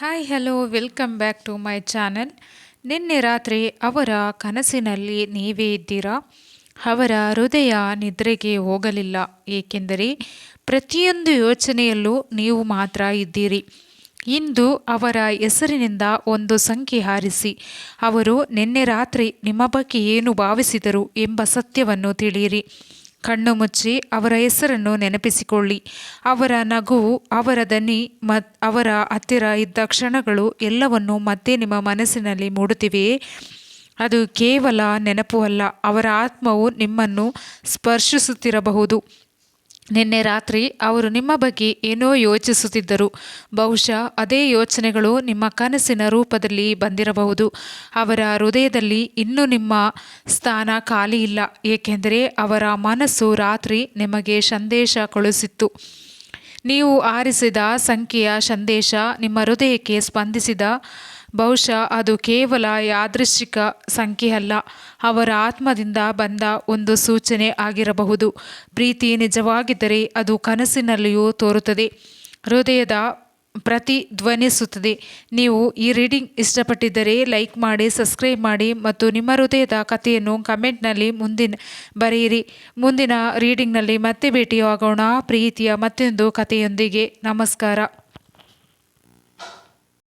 Hi hello welcome back to my channel ನಿನ್ನೆ ರಾತ್ರಿ ಅವರ ಕನಸಿನಲ್ಲಿ ನೀವೇ ಇದ್ದೀರಾ? ಅವರ ಹೃದಯ ನಿದ್ರೆಗೆ ಹೋಗಲಿಲ್ಲ. ಏಕೆಂದರೆ ಪ್ರತಿಯೊಂದು ಯೋಚನೆಯಲ್ಲೂ ನೀವು ಮಾತ್ರ ಇದ್ದೀರಿ. ಇಂದು ಅವರ ಹೆಸರಿನಿಂದ ಒಂದು ಸಂಖ್ಯೆ ಹಾರಿಸಿ, ಅವರು ನಿನ್ನೆ ರಾತ್ರಿ ನಿಮ್ಮ ಬಗ್ಗೆ ಏನು ಭಾವಿಸಿದರು ಎಂಬ ಸತ್ಯವನ್ನು ತಿಳಿಯಿರಿ. ಕಣ್ಣು ಮುಚ್ಚಿ ಅವರ ಹೆಸರನ್ನು ನೆನಪಿಸಿಕೊಳ್ಳಿ. ಅವರ ನಗುವು ಅವರ ದನಿ ಮತ್ ಅವರ ಹತ್ತಿರ ಇದ್ದ ಕ್ಷಣಗಳು ಎಲ್ಲವನ್ನು ಮತ್ತೆ ನಿಮ್ಮ ಮನಸ್ಸಿನಲ್ಲಿ ಮೂಡುತ್ತಿವೆಯೇ ಅದು ಕೇವಲ ನೆನಪು ಅಲ್ಲ, ಅವರ ಆತ್ಮವು ನಿಮ್ಮನ್ನು ಸ್ಪರ್ಶಿಸುತ್ತಿರಬಹುದು. ನಿನ್ನೆ ರಾತ್ರಿ ಅವರು ನಿಮ್ಮ ಬಗ್ಗೆ ಏನೋ ಯೋಚಿಸುತ್ತಿದ್ದರು. ಬಹುಶಃ ಅದೇ ಯೋಚನೆಗಳು ನಿಮ್ಮ ಕನಸಿನ ರೂಪದಲ್ಲಿ ಬಂದಿರಬಹುದು. ಅವರ ಹೃದಯದಲ್ಲಿ ಇನ್ನೂ ನಿಮ್ಮ ಸ್ಥಾನ ಖಾಲಿ ಇಲ್ಲ, ಏಕೆಂದರೆ ಅವರ ಮನಸ್ಸು ರಾತ್ರಿ ನಿಮಗೆ ಸಂದೇಶ ಕಳುಹಿಸಿತ್ತು. ನೀವು ಆರಿಸಿದ ಸಂಖ್ಯೆಯ ಸಂದೇಶ ನಿಮ್ಮ ಹೃದಯಕ್ಕೆ ಸ್ಪಂದಿಸಿದ ಬಹುಶಃ ಅದು ಕೇವಲ ಯಾದೃಶ್ಚಿಕ ಸಂಖ್ಯೆ ಅಲ್ಲ ಅವರ ಆತ್ಮದಿಂದ ಬಂದ ಒಂದು ಸೂಚನೆ ಆಗಿರಬಹುದು. ಪ್ರೀತಿ ನಿಜವಾಗಿದ್ದರೆ ಅದು ಕನಸಿನಲ್ಲಿಯೂ ತೋರುತ್ತದೆ, ಹೃದಯದ ಪ್ರತಿಧ್ವನಿಸುತ್ತದೆ. ನೀವು ಈ ರೀಡಿಂಗ್ ಇಷ್ಟಪಟ್ಟಿದ್ದರೆ ಲೈಕ್ ಮಾಡಿ, ಸಬ್ಸ್ಕ್ರೈಬ್ ಮಾಡಿ ಮತ್ತು ನಿಮ್ಮ ಹೃದಯದ ಕಥೆಯನ್ನು ಕಮೆಂಟ್ನಲ್ಲಿ ಮುಂದಿನ, ಬರೆಯಿರಿ. ಮುಂದಿನ ರೀಡಿಂಗ್ನಲ್ಲಿ ಮತ್ತೆ ಭೇಟಿಯಾಗೋಣ. ಪ್ರೀತಿಯ ಮತ್ತೊಂದು ಕಥೆಯೊಂದಿಗೆ ನಮಸ್ಕಾರ.